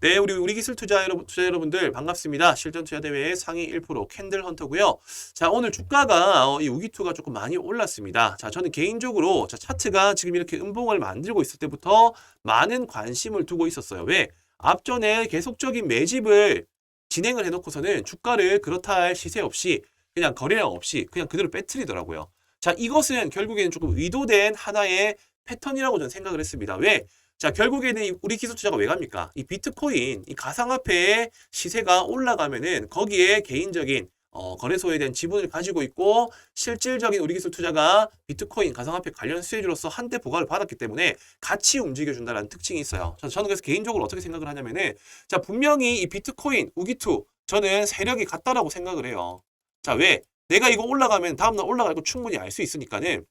네, 우리 우리 기술 투자 여러분, 투자 여러분들 반갑습니다. 실전 투자 대회 상위 1% 캔들 헌터고요. 자, 오늘 주가가 어, 이 우기투가 조금 많이 올랐습니다. 자, 저는 개인적으로 자, 차트가 지금 이렇게 음봉을 만들고 있을 때부터 많은 관심을 두고 있었어요. 왜? 앞전에 계속적인 매집을 진행을 해놓고서는 주가를 그렇다 할 시세 없이 그냥 거래량 없이 그냥 그대로 빼뜨리더라고요. 자, 이것은 결국에는 조금 의도된 하나의 패턴이라고 저는 생각을 했습니다. 왜? 자, 결국에는 이 우리 기술 투자가 왜 갑니까? 이 비트코인, 이 가상화폐의 시세가 올라가면은 거기에 개인적인 어, 거래소에 대한 지분을 가지고 있고 실질적인 우리 기술 투자가 비트코인 가상화폐 관련 수혜주로서 한때 부과를 받았기 때문에 같이 움직여준다는 특징이 있어요. 자, 저는 그래서 개인적으로 어떻게 생각을 하냐면은 자, 분명히 이 비트코인, 우기투 저는 세력이 같다라고 생각을 해요. 자, 왜? 내가 이거 올라가면 다음날 올라갈 거 충분히 알 수 있으니까는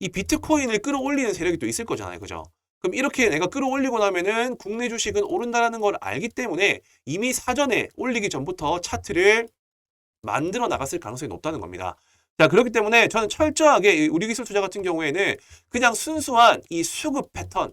이 비트코인을 끌어올리는 세력이 또 있을 거잖아요. 그죠? 그럼 이렇게 내가 끌어올리고 나면은 국내 주식은 오른다라는 걸 알기 때문에 이미 사전에 올리기 전부터 차트를 만들어 나갔을 가능성이 높다는 겁니다. 자, 그렇기 때문에 저는 철저하게 이 우리 기술 투자 같은 경우에는 그냥 순수한 이 수급 패턴,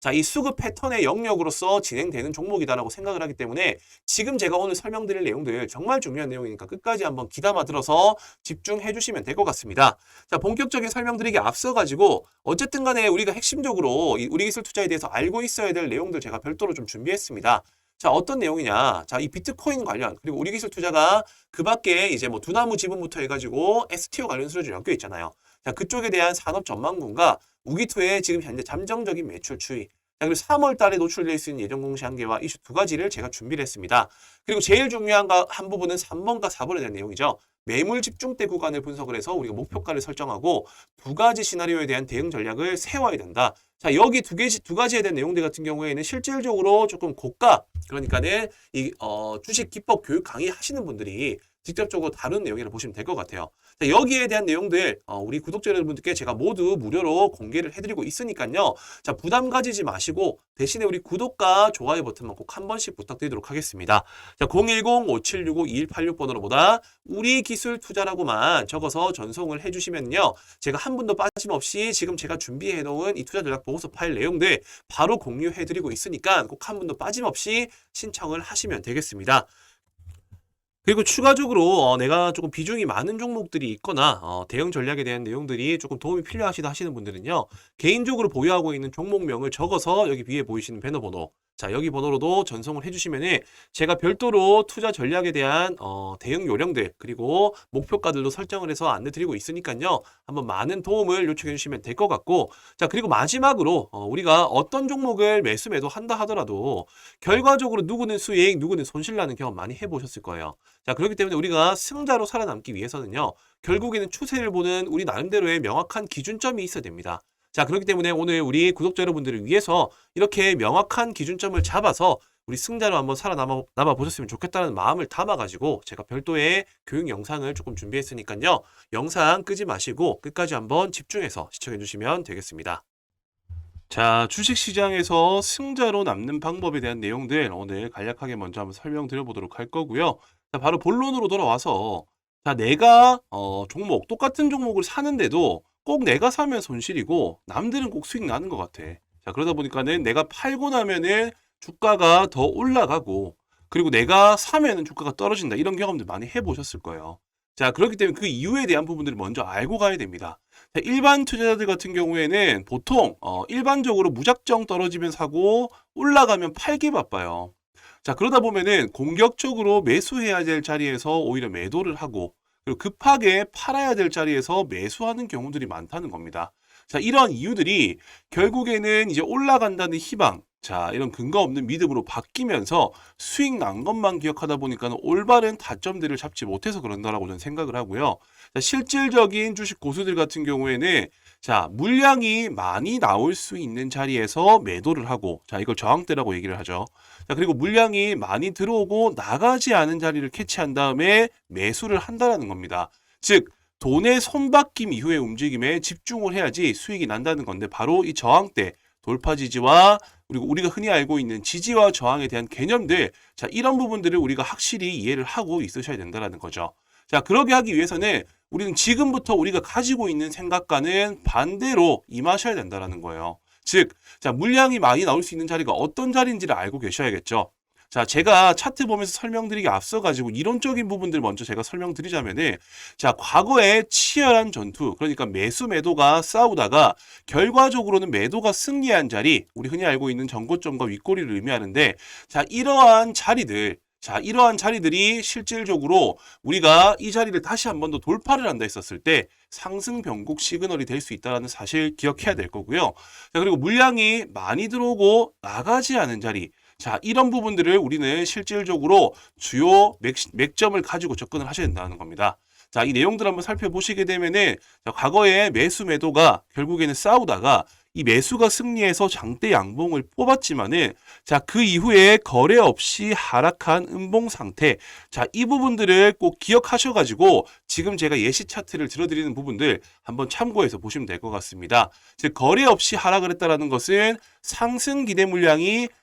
자, 이 수급 패턴의 영역으로서 진행되는 종목이다라고 생각을 하기 때문에 지금 제가 오늘 설명드릴 내용들 정말 중요한 내용이니까 끝까지 한번 귀담아 들어서 집중해 주시면 될 것 같습니다. 자, 본격적인 설명드리기 앞서 가지고 어쨌든 간에 우리가 핵심적으로 이 우리 기술 투자에 대해서 알고 있어야 될 내용들 제가 별도로 좀 준비했습니다. 자, 어떤 내용이냐. 자, 이 비트코인 관련, 그리고 우리 기술 투자가 그 밖에 이제 뭐 두나무 지분부터 해가지고 STO 관련 수주를 엮여 있잖아요. 자, 그쪽에 대한 산업 전망군과 우기투의 지금 현재 잠정적인 매출 추이. 자, 그리고 3월 달에 노출될 수 있는 예정 공시 한계와 이슈 두 가지를 제가 준비를 했습니다. 그리고 제일 중요한 거- 한 부분은 3번과 4번에 대한 내용이죠. 매물 집중대 구간을 분석을 해서 우리가 목표가를 설정하고 두 가지 시나리오에 대한 대응 전략을 세워야 된다. 자, 여기 두, 개, 두 가지에 대한 내용들 같은 경우에는 실질적으로 조금 고가, 그러니까는 이, 어, 주식 기법 교육 강의 하시는 분들이 직접적으로 다룬 내용이라고 보시면 될 것 같아요. 자, 여기에 대한 내용들, 어, 우리 구독자 여러분들께 제가 모두 무료로 공개를 해드리고 있으니까요. 자, 부담 가지지 마시고 대신에 우리 구독과 좋아요 버튼만 꼭 한 번씩 부탁드리도록 하겠습니다. 자, 010-5765-2186번으로보다 우리 기술 투자라고만 적어서 전송을 해주시면요. 제가 한 분도 빠짐없이 지금 제가 준비해 놓은 이 투자 전략 보고서 파일 내용들 바로 공유해 드리고 있으니까 꼭 한 분도 빠짐없이 신청을 하시면 되겠습니다. 그리고 추가적으로 어, 내가 조금 비중이 많은 종목들이 있거나 어, 대응 전략에 대한 내용들이 조금 도움이 필요하시다 하시는 분들은요. 개인적으로 보유하고 있는 종목명을 적어서 여기 위에 보이시는 배너 번호 자 여기 번호로도 전송을 해주시면은 제가 별도로 투자 전략에 대한 어, 대응 요령들 그리고 목표가들도 설정을 해서 안내 드리고 있으니까요. 한번 많은 도움을 요청해 주시면 될 것 같고 자 그리고 마지막으로 어, 우리가 어떤 종목을 매수 매도 한다 하더라도 결과적으로 누구는 수익 누구는 손실 나는 경험 많이 해보셨을 거예요. 자, 그렇기 때문에 우리가 승자로 살아남기 위해서는요, 결국에는 추세를 보는 우리 나름대로의 명확한 기준점이 있어야 됩니다. 자, 그렇기 때문에 오늘 우리 구독자 여러분들을 위해서 이렇게 명확한 기준점을 잡아서 우리 승자로 한번 살아남아 남아 보셨으면 좋겠다는 마음을 담아가지고 제가 별도의 교육 영상을 조금 준비했으니까요. 영상 끄지 마시고 끝까지 한번 집중해서 시청해 주시면 되겠습니다. 자, 주식시장에서 승자로 남는 방법에 대한 내용들 오늘 간략하게 먼저 한번 설명드려 보도록 할 거고요. 자, 바로 본론으로 돌아와서 자, 내가 어, 종목 똑같은 종목을 사는데도 꼭 내가 사면 손실이고 남들은 꼭 수익 나는 것 같아. 자, 그러다 보니까는 내가 팔고 나면은 주가가 더 올라가고 그리고 내가 사면은 주가가 떨어진다. 이런 경험들 많이 해보셨을 거예요. 자, 그렇기 때문에 그 이유에 대한 부분들을 먼저 알고 가야 됩니다. 자, 일반 투자자들 같은 경우에는 보통 어, 일반적으로 무작정 떨어지면 사고 올라가면 팔기 바빠요. 자, 그러다 보면은 공격적으로 매수해야 될 자리에서 오히려 매도를 하고 그리고 급하게 팔아야 될 자리에서 매수하는 경우들이 많다는 겁니다. 자, 이런 이유들이 결국에는 이제 올라간다는 희망, 자, 이런 근거 없는 믿음으로 바뀌면서 수익 난 것만 기억하다 보니까 올바른 타점들을 잡지 못해서 그런다라고 저는 생각을 하고요. 자, 실질적인 주식 고수들 같은 경우에는 자, 물량이 많이 나올 수 있는 자리에서 매도를 하고, 자, 이걸 저항대라고 얘기를 하죠. 자, 그리고 물량이 많이 들어오고 나가지 않은 자리를 캐치한 다음에 매수를 한다라는 겁니다. 즉, 돈의 손바뀜 이후의 움직임에 집중을 해야지 수익이 난다는 건데, 바로 이 저항대, 돌파 지지와 그리고 우리가 흔히 알고 있는 지지와 저항에 대한 개념들, 자, 이런 부분들을 우리가 확실히 이해를 하고 있으셔야 된다는 거죠. 자, 그러게 하기 위해서는 우리는 지금부터 우리가 가지고 있는 생각과는 반대로 임하셔야 된다는 거예요. 즉, 자, 물량이 많이 나올 수 있는 자리가 어떤 자리인지를 알고 계셔야겠죠. 자, 제가 차트 보면서 설명드리기 앞서 가지고 이론적인 부분들 먼저 제가 설명드리자면은, 자, 과거에 치열한 전투, 그러니까 매수 매도가 싸우다가 결과적으로는 매도가 승리한 자리, 우리 흔히 알고 있는 전고점과 윗꼬리를 의미하는데, 자, 이러한 자리들, 자, 이러한 자리들이 실질적으로 우리가 이 자리를 다시 한 번 더 돌파를 한다 했었을 때 상승 변곡 시그널이 될 수 있다는 사실 기억해야 될 거고요. 자, 그리고 물량이 많이 들어오고 나가지 않은 자리. 자, 이런 부분들을 우리는 실질적으로 주요 맥, 맥점을 가지고 접근을 하셔야 된다는 겁니다. 자, 이 내용들 한번 살펴보시게 되면은 자, 과거에 매수 매도가 결국에는 싸우다가 이 매수가 승리해서 장대 양봉을 뽑았지만은 자, 그 이후에 거래 없이 하락한 음봉 상태. 자, 이 부분들을 꼭 기억하셔 가지고 지금 제가 예시 차트를 들어드리는 부분들 한번 참고해서 보시면 될 것 같습니다. 즉 거래 없이 하락을 했다라는 것은 상승 기대 물량이